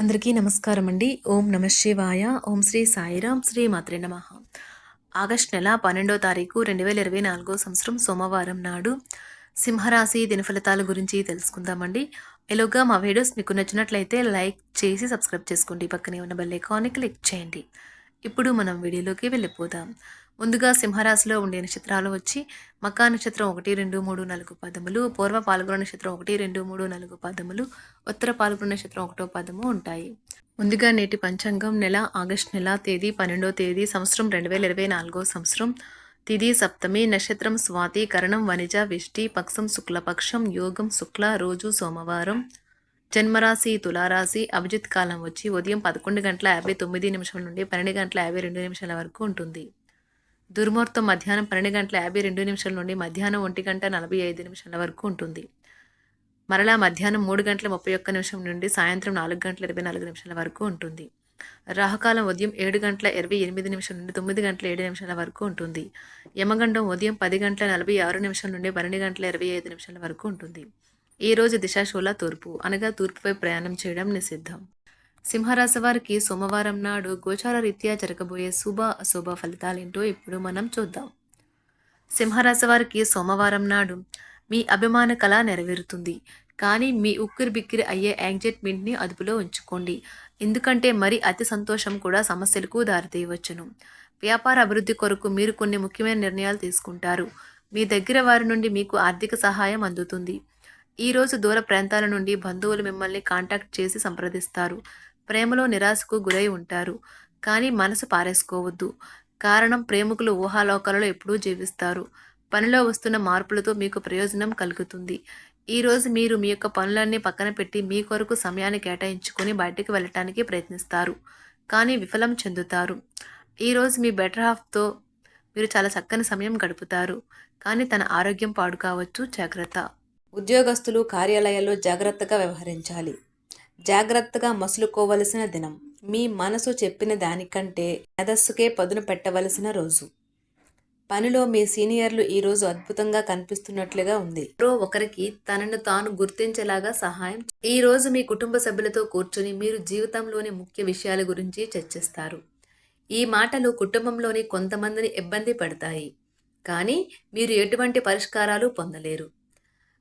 అందరికీ నమస్కారం అండి ఓం నమ శివాయ. ఓం శ్రీ సాయిరాం. శ్రీ మాత్రే నమ. ఆగస్ట్ నెల పన్నెండో తారీఖు రెండు వేల ఇరవై నాలుగో సంవత్సరం సోమవారం నాడు సింహరాశి దినఫలితాల గురించి తెలుసుకుందామండి. ఎలాగా మా వీడియోస్ మీకు నచ్చినట్లయితే లైక్ చేసి సబ్స్క్రైబ్ చేసుకోండి. పక్కనే ఉన్న బెల్ ఐకాన్ని క్లిక్ చేయండి. ఇప్పుడు మనం వీడియోలోకి వెళ్ళిపోదాం. ముందుగా సింహరాశిలో ఉండే నక్షత్రాలు వచ్చి మకా నక్షత్రం ఒకటి రెండు మూడు నాలుగు పదములు పూర్వ పాల్గొన నక్షత్రం ఒకటి రెండు మూడు నాలుగు పదములు ఉత్తర పాల్గొన నక్షత్రం ఒకటో పదము ఉంటాయి. ముందుగా నేటి పంచాంగం నెల ఆగస్ట్ నెల తేదీ పన్నెండో తేదీ సంవత్సరం రెండు వేల ఇరవై నాలుగో సంవత్సరం తిది సప్తమి నక్షత్రం స్వాతి కరణం వనిజ విష్టి పక్షం శుక్లపక్షం యోగం శుక్ల రోజు సోమవారం జన్మరాశి తులారాశి అభిజిత్ కాలం వచ్చి ఉదయం పదకొండు గంటల యాభై తొమ్మిది నిమిషాల నుండి పన్నెండు గంటల యాభై రెండు నిమిషాల వరకు ఉంటుంది. దుర్ముహూర్తం మధ్యాహ్నం పన్నెండు గంటల యాభై రెండు నిమిషాల నుండి మధ్యాహ్నం ఒంటి గంట నలభై ఐదు నిమిషాల వరకు ఉంటుంది. మరలా మధ్యాహ్నం మూడు గంటల ముప్పై ఒక్క నిమిషం నుండి సాయంత్రం నాలుగు గంటల ఇరవై నాలుగు నిమిషాల వరకు ఉంటుంది. రాహుకాలం ఉదయం ఏడు గంటల ఇరవై ఎనిమిది నిమిషం నుండి తొమ్మిది గంటల ఏడు నిమిషాల వరకు ఉంటుంది. యమగండం ఉదయం పది గంటల నలభై ఆరు నిమిషం నుండి పన్నెండు గంటల ఇరవై ఐదు నిమిషాల వరకు ఉంటుంది. ఈ రోజు దిశాశూల తూర్పు. అనగా తూర్పుపై ప్రయాణం చేయడం నిషిద్ధం. సింహరాశి వారికి సోమవారం నాడు గోచార రీత్యా జరగబోయే శుభ అశుభ ఫలితాలేంటో ఇప్పుడు మనం చూద్దాం. సింహరాశి వారికి సోమవారం నాడు మీ అభిమాన కళ నెరవేరుతుంది. కానీ మీ ఉక్కిరి బిక్కిరి అయ్యే యాంగ్జైట్మెంట్ని అదుపులో ఉంచుకోండి. ఎందుకంటే మరి అతి సంతోషం కూడా సమస్యలకు దారితీయవచ్చును. వ్యాపార అభివృద్ధి కొరకు మీరు కొన్ని ముఖ్యమైన నిర్ణయాలు తీసుకుంటారు. మీ దగ్గర వారి నుండి మీకు ఆర్థిక సహాయం అందుతుంది. ఈ రోజు దూర ప్రాంతాల నుండి బంధువులు మిమ్మల్ని కాంటాక్ట్ చేసి సంప్రదిస్తారు. ప్రేమలో నిరాశకు గురై ఉంటారు. కానీ మనసు పారేసుకోవద్దు. కారణం ప్రేమికులు ఊహాలోకాలలో ఎప్పుడూ జీవిస్తారు. పనిలో వస్తున్న మార్పులతో మీకు ప్రయోజనం కలుగుతుంది. ఈరోజు మీరు మీ యొక్క పనులన్నీ పక్కన పెట్టి మీ కొరకు సమయాన్ని కేటాయించుకొని బయటికి వెళ్ళటానికి ప్రయత్నిస్తారు. కానీ విఫలం చెందుతారు. ఈరోజు మీ బెటర్ హాఫ్తో మీరు చాలా చక్కని సమయం గడుపుతారు. కానీ తన ఆరోగ్యం పాడు కావచ్చు. జాగ్రత్త. ఉద్యోగస్తులు కార్యాలయాల్లో జాగ్రత్తగా వ్యవహరించాలి. జాగ్రత్తగా మసులుకోవలసిన దినం. మీ మనసు చెప్పిన దానికంటే మెదస్సుకే పదును పెట్టవలసిన రోజు. పనిలో మీ సీనియర్లు ఈరోజు అద్భుతంగా కనిపిస్తున్నట్లుగా ఉంది. ఎవరో ఒకరికి తనను తాను గుర్తించేలాగా సహాయం ఈ రోజు మీ కుటుంబ సభ్యులతో కూర్చొని మీరు జీవితంలోని ముఖ్య విషయాల గురించి చర్చిస్తారు. ఈ మాటలు కుటుంబంలోని కొంతమందిని ఇబ్బంది పడతాయి. కానీ మీరు ఎటువంటి పరిష్కారాలు పొందలేరు.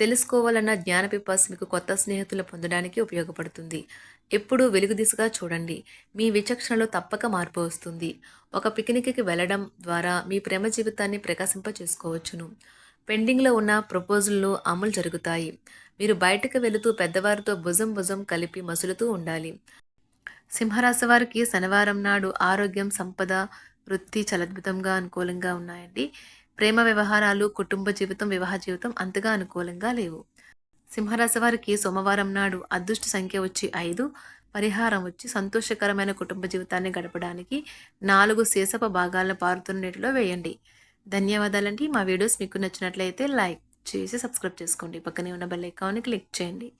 తెలుసుకోవాలన్న జ్ఞాన పిపాస్ మీకు కొత్త స్నేహితులు పొందడానికి ఉపయోగపడుతుంది. ఎప్పుడూ వెలుగు దిశగా చూడండి. మీ విచక్షణలో తప్పక మార్పు వస్తుంది. ఒక పిక్నిక్కి వెళ్ళడం ద్వారా మీ ప్రేమ జీవితాన్ని ప్రకాశింప చేసుకోవచ్చును పెండింగ్లో ఉన్న ప్రపోజల్లు అమలు జరుగుతాయి. మీరు బయటకు వెళుతూ పెద్దవారితో భుజం భుజం కలిపి మసులుతూ ఉండాలి. సింహరాశి వారికి శనివారం నాడు ఆరోగ్యం సంపద వృత్తి చలద్భుతంగా అనుకూలంగా ఉన్నాయండి. ప్రేమ వ్యవహారాలు కుటుంబ జీవితం వివాహ జీవితం అంతగా అనుకూలంగా లేవు. సింహరాశి వారికి సోమవారం నాడు అదృష్ట సంఖ్య వచ్చి ఐదు పరిహారం వచ్చి సంతోషకరమైన కుటుంబ జీవితాన్ని గడపడానికి నాలుగు శేషప భాగాలను పారుతున్న నీటిలో వేయండి. ధన్యవాదాలండి. మా వీడియోస్ మీకు నచ్చినట్లయితే లైక్ చేసి సబ్స్క్రైబ్ చేసుకోండి. పక్కనే ఉన్న బెల్ ఐకాన్ని క్లిక్ చేయండి.